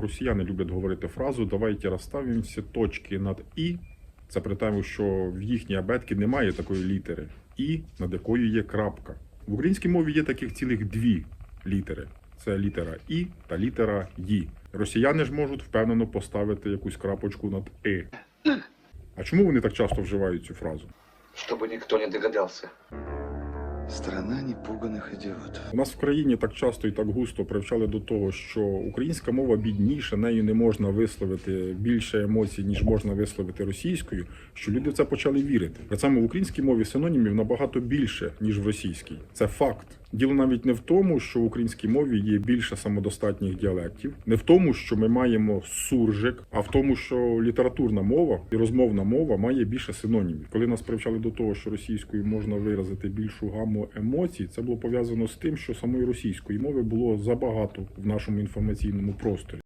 Росіяни люблять говорити фразу «давайте розставимо всі точки над і. Це при тому, що в їхній абетці немає такої літери і, над якою є крапка. В українській мові є таких цілих дві літери: це літера і та літера ї. Росіяни ж можуть впевнено поставити якусь крапочку над и. А чому вони так часто вживають цю фразу? чтобы никто не догадался. Страна непуганих ідіотів. Нас в країні так часто і так густо привчали до того, що українська мова бідніша, нею не можна висловити більше емоцій, ніж можна висловити російською, що люди в це почали вірити. При цьому в українській мові синонімів набагато більше, ніж в російській. Це факт. Діло навіть не в тому, що в українській мові є більше самодостатніх діалектів, не в тому, що ми маємо суржик, а в тому, що літературна мова і розмовна мова має більше синонімів. Коли нас привчали до того, що російською можна виразити більшу гаму емоцій, це було пов'язано з тим, що самої російської мови було забагато в нашому інформаційному просторі.